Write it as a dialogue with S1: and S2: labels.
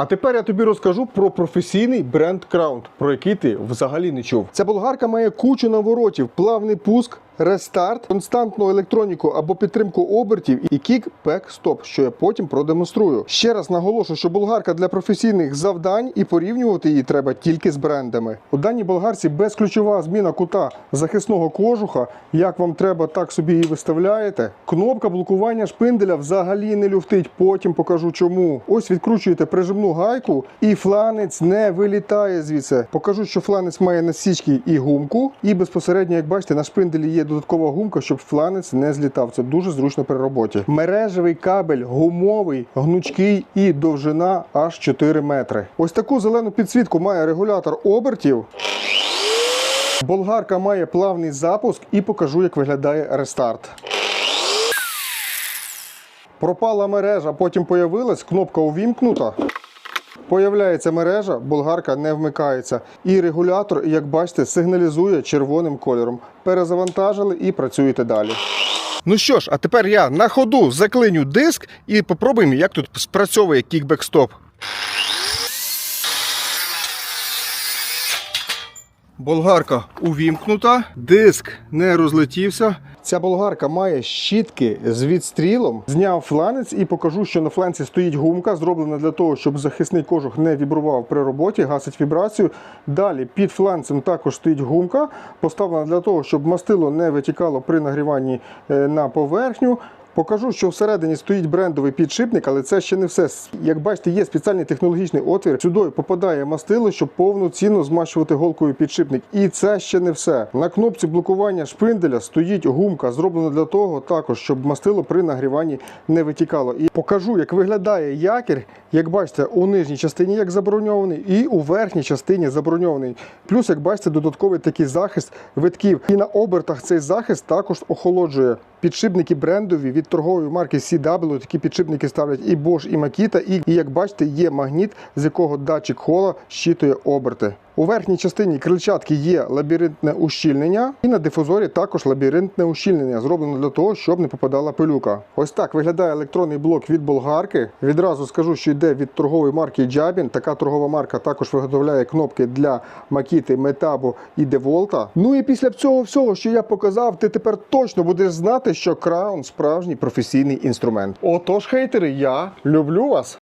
S1: А тепер я тобі розкажу про професійний бренд Краунд, про який ти взагалі не чув. Ця болгарка має кучу наворотів, плавний пуск. Рестарт, константну електроніку або підтримку обертів і кік пек стоп, що я потім продемонструю. Ще раз наголошую, що болгарка для професійних завдань і порівнювати її треба тільки з брендами. У даній болгарці безключова зміна кута захисного кожуха. Як вам треба, так собі її виставляєте. Кнопка блокування шпинделя взагалі не люфтить. Потім покажу чому. Ось відкручуєте прижимну гайку, і фланець не вилітає звідси. Покажу, що фланець має насічки і гумку, і безпосередньо, як бачите, на шпинделі є додаткова гумка, щоб фланець не злітав. Це дуже зручно при роботі. Мережевий кабель гумовий, гнучкий і довжина аж 4 метри. Ось таку зелену підсвітку має регулятор обертів. Болгарка має плавний запуск і покажу, як виглядає рестарт. Пропала мережа, потім появилась, кнопка увімкнута. Появляється мережа, болгарка не вмикається. І регулятор, як бачите, сигналізує червоним кольором. Перезавантажили і працюєте далі. Ну що ж, а тепер я на ходу заклиню диск і попробуємо, як тут спрацьовує кікбек-стоп. Болгарка увімкнута, диск не розлетівся. Ця болгарка має щітки з відстрілом. Зняв фланець і покажу, що на фланці стоїть гумка, зроблена для того, щоб захисний кожух не вібрував при роботі, гасить вібрацію. Далі під фланцем також стоїть гумка, поставлена для того, щоб мастило не витікало при нагріванні е, на поверхню. Покажу, що всередині стоїть брендовий підшипник, але це ще не все. Як бачите, є спеціальний технологічний отвір. Сюди попадає мастило, щоб повноцінно змащувати голкою підшипник. І це ще не все. На кнопці блокування шпинделя стоїть гумка, зроблена для того, також, щоб мастило при нагріванні не витікало. І покажу, як виглядає якір. Як бачите, у нижній частині як заброньований, і у верхній частині заброньований. Плюс, як бачите, додатковий такий захист витків. І на обертах цей захист також охолоджує. Підшипники брендові від торгової марки CW. Такі підшипники ставлять і Bosch, і Makita. І, і як бачите, є магніт, з якого датчик хола щитує оберти. У верхній частині крильчатки є лабіринтне ущільнення, і на дифузорі також лабіринтне ущільнення, зроблено для того, щоб не попадала пилюка. Ось так виглядає електронний блок від болгарки. Відразу скажу, що йде від торгової марки Jabin. Така торгова марка також виготовляє кнопки для Makita, Metabo і DeWalt. Ну і після цього всього, що я показав, ти тепер точно будеш знати, що Crown справжній професійний інструмент. Отож, хейтери, я люблю вас.